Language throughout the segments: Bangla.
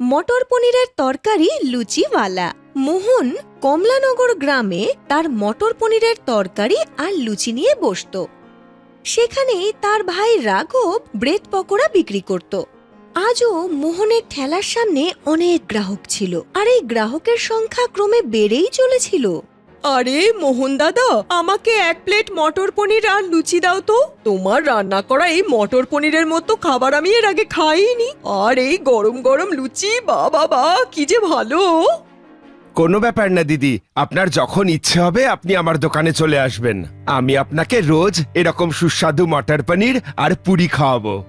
মটর পনিরের তরকারি লুচিওয়ালা। মোহন কমলানগর গ্রামে তার মটর পনিরের তরকারি আর লুচি নিয়ে বসত। সেখানেই তার ভাই রাঘব ব্রেড পকোড়া বিক্রি করত। আজও মোহনের ঠেলার সামনে অনেক গ্রাহক ছিল, আর এই গ্রাহকের সংখ্যা ক্রমে বেড়েই চলেছিল। আরে, মোহন দাদা, আমাকে এক প্লেট মটর পনির আর লুচি দাও তো। তোমার রান্না করা এই মটর পনিরের মতো খাবার আমি এর আগে খাইনি। আর এই গরম গরম লুচি বা বাবা কি যে ভালো। কোনো ব্যাপার না, দিদি। আপনার যখন ইচ্ছে হবে, আপনি আমার দোকানে চলে আসবেন। আমি আপনাকে রোজ এরকম সুস্বাদু মটর পনির আর পুরি খাওয়াবো।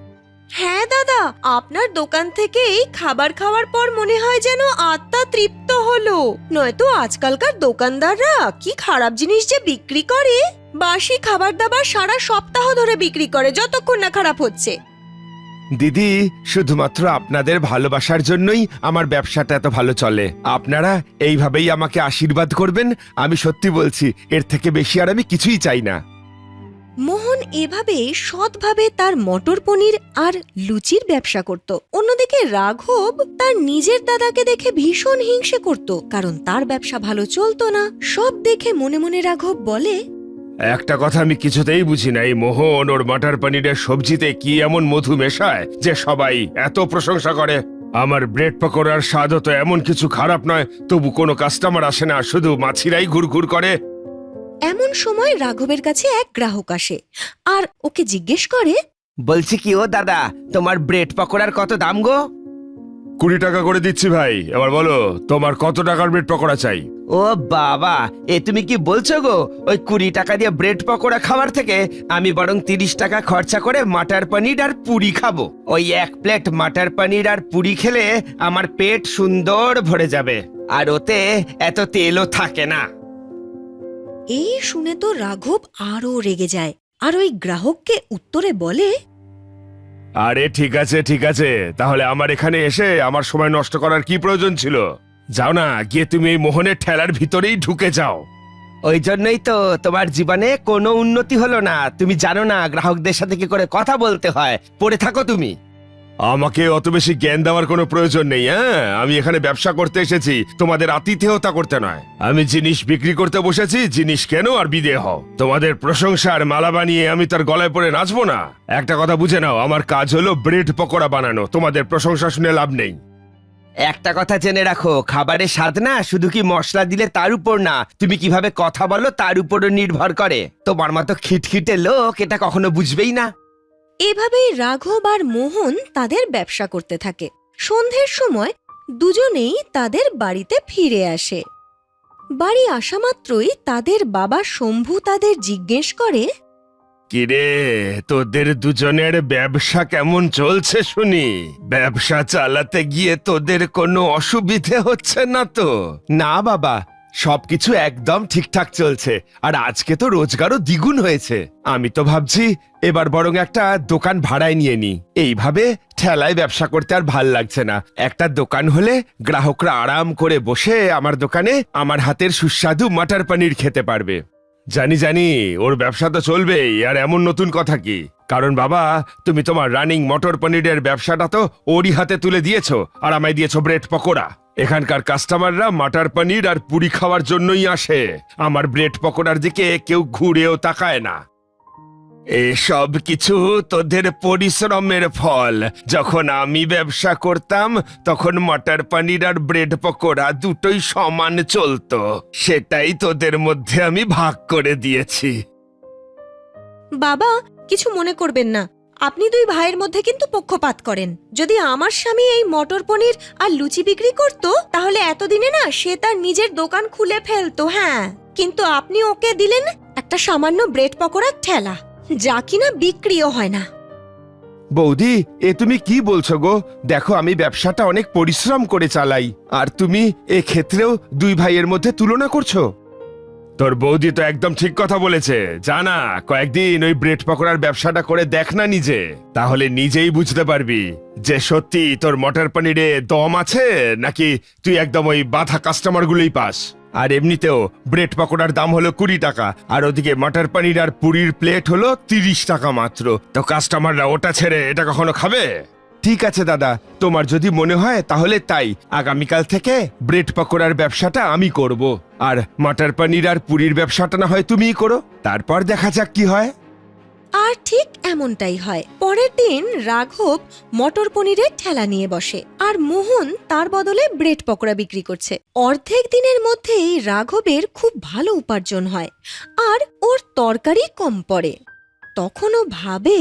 হ্যাঁ দাদা। আপনার দোকান থেকে এই খাবার খাওয়ার পর মনে হয় যেন আত্মা তৃপ্ত হলো। নয়তো আজকালকার দোকানদাররা কি খারাপ জিনিস যে বিক্রি করে? বাসি খাবার দাবার সারা সপ্তাহ ধরে বিক্রি করে, যতক্ষণ না খারাপ হচ্ছে। দিদি, শুধুমাত্র আপনাদের ভালোবাসার জন্যই আমার ব্যবসাটা এত ভালো চলে। আপনারা এইভাবেই আমাকে আশীর্বাদ করবেন, আমি সত্যি বলছি, এর থেকে বেশি আর আমি কিছুই চাই না। মোহন এভাবে সৎভাবে তার মটর পনির আর লুচির ব্যবসা করত। অন্যদিকে রাঘব তার নিজের দাদাকে দেখে ভীষণ হিংসে করত, কারণ তার ব্যবসা ভালো চলতো না। সব দেখে মনে মনে রাঘব বলে, একটা কথা আমি কিছুতেই বুঝি না, এই মোহন ওর মটর পনিরের সবজিতে কি এমন মধু মেশায় যে সবাই এত প্রশংসা করে? আমার ব্রেড পকোড়ার স্বাদও তো এমন কিছু খারাপ নয়, তবু কোনো কাস্টমার আসে না, শুধু মাছিরাই ঘুরঘুর করে এমন সময় রাঘবের কাছে এক গ্রাহক আসে আর ওকে জিজ্ঞেস করে বলছি কি ও দাদা তোমার ব্রেড পকোড়ার কত দাম গো? কুড়ি টাকা করে দিচ্ছি ভাই। এবার বলো তোমার কত টাকার ব্রেড পকোড়া চাই? ও বাবা এ তুমি কি বলছো গো? ওই কুড়ি টাকা দিয়ে ব্রেড পকোড়া খাওয়ার থেকে আমি বরং তিরিশ টাকা খরচা করে মাটার পনির আর পুরি খাব। ওই এক প্লেট মাটার পনির আর পুরি খেলে আমার পেট সুন্দর ভরে যাবে। আর ওতে এত তেলও থাকে না। এই শুনে তো রাঘব আরও রেগে যায়। আর ওই গ্রাহককে উত্তরে বলে আরে ঠিক আছে ঠিক আছে। তাহলে আমার এখানে এসে আমার সময় নষ্ট করার কি প্রয়োজন ছিল? যাও না গিয়ে তুমি এই মোহনের ঠেলার ভিতরেই ঢুকে যাও। ওই জন্যই তো তোমার জীবনে কোনো উন্নতি হলো না। তুমি জানো না গ্রাহকদের সাথে কি করে কথা বলতে হয়। পড়ে থাকো তুমি। আমাকে অত বেশি জ্ঞান দেওয়ার কোনো প্রয়োজন নেই হ্যাঁ? আমি এখানে ব্যবসা করতে এসেছি, তোমাদের আতিথেয়তা করতে নয়। আমি জিনিস বিক্রি করতে বসেছি, জিনিস কেন আর বিদে হও? তোমাদের প্রশংসার মালা বানিয়ে আমি তার গলায় পড়ে নাচবো না? একটা কথা বুঝে নাও, আমার কাজ হলো ব্রেড পকোড়া বানানো, তোমাদের প্রশংসা শুনে লাভ নেই। একটা কথা জেনে রাখো, খাবারের স্বাদ না, শুধু কি মশলা দিলে তার উপর না? তুমি কীভাবে কথা বলো, তার উপরও নির্ভর করে। তোমার মতো খিটখিটে লোক এটা কখনো বুঝবেই না। এভাবেই রাঘব আর মোহন তাদের ব্যবসা করতে থাকে। সন্ধ্যের সময় দুজনেই তাদের বাড়িতে ফিরে আসে। বাড়ি আসা মাত্রই তাদের বাবা শম্ভু তাদের জিজ্ঞেস করে কিরে তোদের দুজনের ব্যবসা কেমন চলছে শুনি? ব্যবসা চালাতে গিয়ে তোদের কোনো অসুবিধে হচ্ছে না তো? না বাবা সবকিছু একদম ঠিকঠাক চলছে, আর আজকে তো রোজগারও দ্বিগুণ হয়েছে। আমি তো ভাবছি, এবার বরং একটা দোকান ভাড়ায় নিয়ে নি এইভাবে ঠেলায় ব্যবসা করতে আর ভালো লাগছে না। একটা দোকান হলে গ্রাহকরা আরাম করে বসে আমার দোকানে আমার হাতের সুস্বাদু মাটার পনির খেতে পারবে। জানি জানি, ওর ব্যবসা তো চলবেই, আর এমন নতুন কথা কি? কারণ বাবা, তুমি তোমার রানিং মটর পনিরের ব্যবসাটা তো ওরই হাতে তুলে দিয়েছ, আর আমায় দিয়েছ ব্রেড পকোড়া। এখানকার কাস্টমাররা মাটার পনির আর পুরি খাওয়ার জন্যই আসে। আমার ব্রেড পকোড়ার দিকে কেউ ঘুরেও তাকায় না। এসব কিছু তোদের পরিশ্রমের ফল। যখন আমি ব্যবসা করতাম, তখন মটর পনির আর ব্রেড পকোড়া দুটোই সমান চলতো। সেটাই তোদের মধ্যে আমি ভাগ করে দিয়েছি। বাবা, কিছু মনে করবেন না। আপনি দুই ভাইয়ের মধ্যে কিন্তু পক্ষপাত করেন। যদি আমার স্বামী এই মটর পনির আর লুচি বিক্রি করত, তাহলে এতদিনে না সে তার নিজের দোকান খুলে ফেলতো হ্যাঁ। কিন্তু আপনি ওকে দিলেন একটা সামান্য ব্রেড পকোড়ার ঠেলা, যা কিনা বিক্রিও হয় না। বৌদি, এ তুমি কি বলছো গো? দেখো, আমি ব্যবসাটা অনেক পরিশ্রম করে চালাই। আর তুমি এ ক্ষেত্রেও দুই ভাইয়ের মধ্যে তুলনা করছ? তোর বৌদি তো একদম ঠিক কথা বলেছে। জানা কয়েকদিন ওই ব্রেড পকোড়ার ব্যবসাটা করে দেখ না নিজে। তাহলে নিজেই বুঝতে পারবি যে সত্যি তোর মটর পনিরে দম আছে নাকি তুই একদম ওই বাধা কাস্টমারগুলোই পাস। আর এমনিতেও ব্রেড পকোড়ার দাম হলো কুড়ি টাকা, আর ওদিকে মটর পনির আর পুরির প্লেট হলো তিরিশ টাকা মাত্র। তো কাস্টমাররা ওটা ছেড়ে এটা কখনো খাবে? ঠিক আছে, দাদা। তোমার যদি মনে হয়, তাহলে তাই। আগামীকাল থেকে ব্রেড পকোড়ার ব্যবসাটা আমি করব। আর মাটার পনির আর পুরীর ব্যবসাটা না হয় তুমিই করো। তারপর দেখা যাক কি হয়। আর ঠিক এমনটাই হয়। পরের দিন রাঘব মটর পনিরের ঠেলা নিয়ে বসে, আর মোহন তার বদলে ব্রেড পকোড়া বিক্রি করছে। অর্ধেক দিনের মধ্যেই রাঘবের খুব ভালো উপার্জন হয়, আর ওর তরকারি কম পড়ে। তখনও ভাবে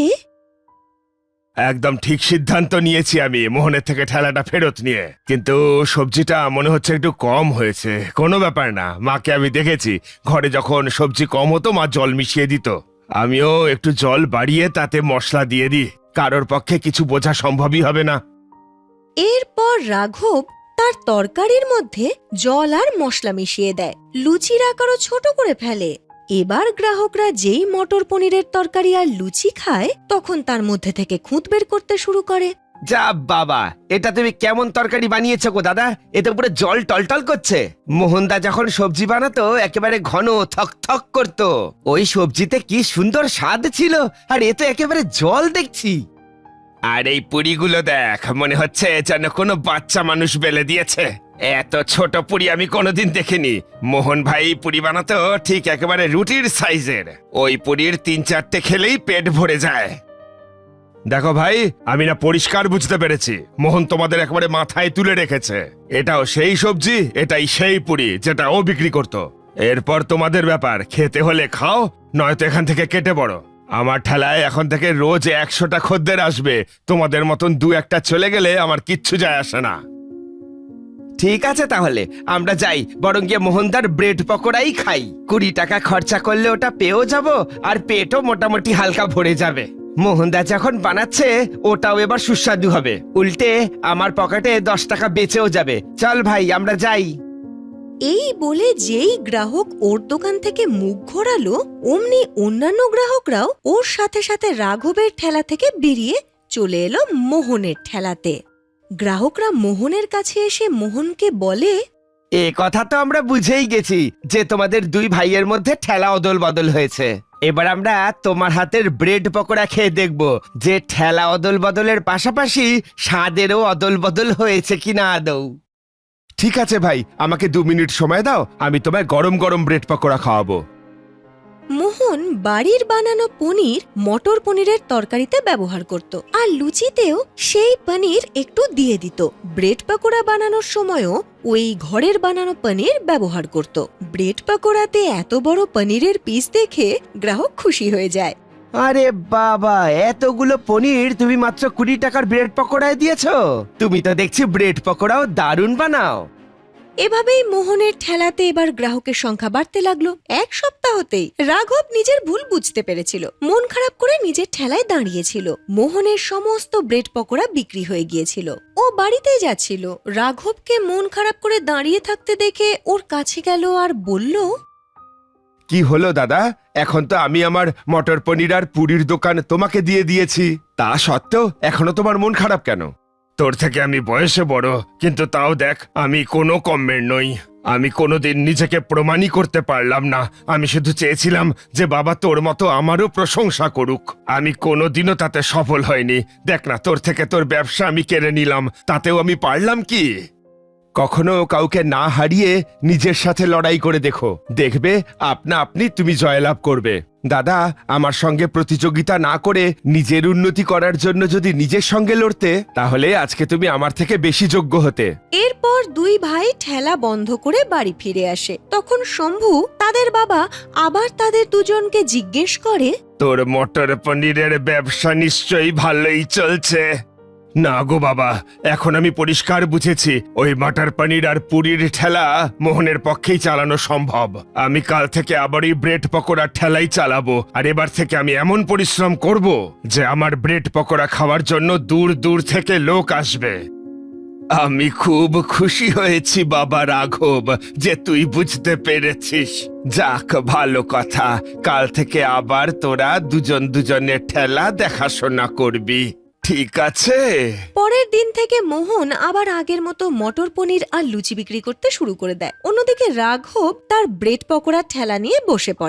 একদম ঠিক সিদ্ধান্ত নিয়েছি আমি, মোহনের থেকে ঠেলাটা ফেরত নিয়ে। কিন্তু সবজিটা মনে হচ্ছে একটু কম হয়েছে। কোনো ব্যাপার না, মাকে আমি দেখেছি। ঘরে যখন সবজি কম হতো, মা জল মিশিয়ে দিত। আমিও একটু জল বাড়িয়ে তাতে মশলা দিয়ে দিই। কারোর পক্ষে কিছু বোঝা সম্ভবই হবে না। এরপর রাঘব তার তরকারির মধ্যে জল আর মশলা মিশিয়ে দেয়। লুচির আকারও ছোট করে ফেলে। এবার গ্রাহকরা যেই মটর পনিরের তরকারি আর লুচি খায়, তখন তার মধ্যে থেকে খুঁত বের করতে শুরু করে। যা বাবা, এটা তুমি কেমন তরকারি বানিয়েছো গো দাদা? এতে পুরো জল টলটল করছে। মোহনদা যখন সবজি বানাতো, একেবারে ঘন থক থক করতো। ওই সবজিতে কি সুন্দর স্বাদ ছিল, আর এ তো একেবারে জল দেখছি। আর এই পুরিগুলো দেখ, মনে হচ্ছে যেন কোনো বাচ্চা মানুষ বেলে দিয়েছে। এত ছোট পুরি আমি কোনোদিন দেখিনি। মোহন ভাই পুরি বানাতো ঠিক একেবারে রুটির সাইজের। ওই পুরির তিন চারটে খেলেই পেট ভরে যায়। দেখো ভাই, আমি না পরিষ্কার বুঝতে পেরেছি। মোহন তোমাদের একেবারে মাথায় তুলে রেখেছে। এটাও সেই সবজি, এটাই সেই পুরি যেটা ও বিক্রি করত। এরপর তোমাদের ব্যাপার, খেতে হলে খাও, নয়তো এখান থেকে কেটে পড়ো। আমার ঠেলায় এখন থেকে রোজ একশোটা খদ্দের আসবে। তোমাদের মতন দু একটা চলে গেলে আমার কিচ্ছু যায় আসে না। ঠিক আছে তাহলে, আমরা যাই, বরং গিয়ে মোহনদার ব্রেড পকোড়াই খাই। কুড়ি টাকা খরচা করলে ওটা পেয়েও যাব, আর পেটও মোটামুটি হালকা ভরে যাবে। মোহনদা যখন বানাচ্ছে, ওটাও এবার সুস্বাদু হবে। উল্টে, আমার পকেটে দশ টাকা বেঁচেও যাবে। চল ভাই, আমরা যাই। এই বলে যেই গ্রাহক ওর দোকান থেকে মুখ ঘোরালো, অমনি অন্যান্য গ্রাহকরাও ওর সাথে সাথে রাঘবের ঠেলা থেকে বেরিয়ে চলে এলো মোহনের ঠেলাতে। গ্রাহকরা মোহনের কাছে এসে মোহনকে বলে এ কথা তো আমরা বুঝেই গেছি যে তোমাদের দুই ভাইয়ের মধ্যে ঠেলা অদল বদল হয়েছে। এবার আমরা তোমার হাতের ব্রেড পকোড়া খেয়ে দেখব যে ঠেলা অদল বদলের পাশাপাশি স্বাদেরও অদল বদল হয়েছে কিনা আদৌ। ঠিক আছে ভাই আমাকে দু মিনিট সময় দাও আমি তোমায় গরম গরম ব্রেড পকোড়া খাওয়াবো। মোহন বাড়ির বানানো পনির মটর পনিরের তরকারিতে ব্যবহার করত। আর লুচিতেও সেই পনির একটু দিয়ে দিত। ব্রেড পকোড়া বানানোর সময়ও ওই ঘরের বানানো পনির ব্যবহার করত। ব্রেড পকোড়াতে এত বড় পনিরের পিস দেখে গ্রাহক খুশি হয়ে যায়। আরে বাবা, এতগুলো পনির তুমি মাত্র কুড়ি টাকার ব্রেড পকোড়ায় দিয়েছ? তুমি তো দেখছি ব্রেড পকোড়াও দারুণ বানাও। এভাবেই মোহনের ঠেলাতে এবার গ্রাহকের সংখ্যা বাড়তে লাগল। এক সপ্তাহতেই রাঘব নিজের ভুল বুঝতে পেরেছিল। মন খারাপ করে নিজের ঠেলায় দাঁড়িয়েছিল। মোহনের সমস্ত ব্রেড পকোড়া বিক্রি হয়ে গিয়েছিল। ও বাড়িতেই যাচ্ছিল। রাঘবকে মন খারাপ করে দাঁড়িয়ে থাকতে দেখে ওর কাছে গেল আর বলল, কি হলো দাদা? এখন তো আমি আমার মটর পনির আর পুরীর দোকান তোমাকে দিয়ে দিয়েছি। তা সত্ত্বেও এখনও তোমার মন খারাপ কেন? তোর থেকে আমি বয়সে বড়, কিন্তু তাও দেখ, আমি কোনো কমের নই। আমি কোনোদিন নিজেকে প্রমাণই করতে পারলাম না। আমি শুধু চেয়েছিলাম যে বাবা তোর মতো আমারও প্রশংসা করুক। আমি কোনোদিনও তাতে সফল হয়নি দেখ না, তোর থেকে তোর ব্যবসা আমি কেড়ে নিলাম। তাতেও আমি পারলাম কি? কখনো কাউকে না হারিয়ে নিজের সাথে লড়াই করে দেখো। দেখবে আপনা আপনি তুমি জয়লাভ করবে। দাদা আমার সঙ্গে প্রতিযোগিতা না করে নিজের উন্নতি করার জন্য যদি নিজের সঙ্গে লড়তে তাহলে আজকে তুমি আমার থেকে বেশি যোগ্য হতে। এরপর দুই ভাই ঠেলা বন্ধ করে বাড়ি ফিরে আসে। তখন শম্ভু তাদের বাবা আবার তাদের দুজনকে জিজ্ঞেস করে তোর মটর পনিরের ব্যবসা নিশ্চয়ই ভালোই চলছে। না গো বাবা, এখন আমি পরিষ্কার বুঝেছি। ওই মাটার পানির আর পুরীর ঠেলা মোহনের পক্ষেই চালানো সম্ভব। আমি কাল থেকে আবার ওই ব্রেড পকোড়ার ঠেলাই চালাবো, আর এবার থেকে আমি এমন পরিশ্রম করব যে আমার ব্রেড পকোড়া খাওয়ার জন্য দূর দূর থেকে লোক আসবে। আমি খুব খুশি হয়েছি বাবা রাঘব, যে তুই বুঝতে পেরেছিস। যাক, ভালো কথা। কাল থেকে আবার তোরা দুজন দুজনের ঠেলা দেখাশোনা করবি। ঠিক আছে। পরের দিন থেকে মোহন আবার আগের মতো মটর পনির আর লুচি বিক্রি করতে শুরু করে দেয়। অন্যদিকে রাঘব তার ব্রেড পকোড়ার ঠেলা নিয়ে বসে পড়ে।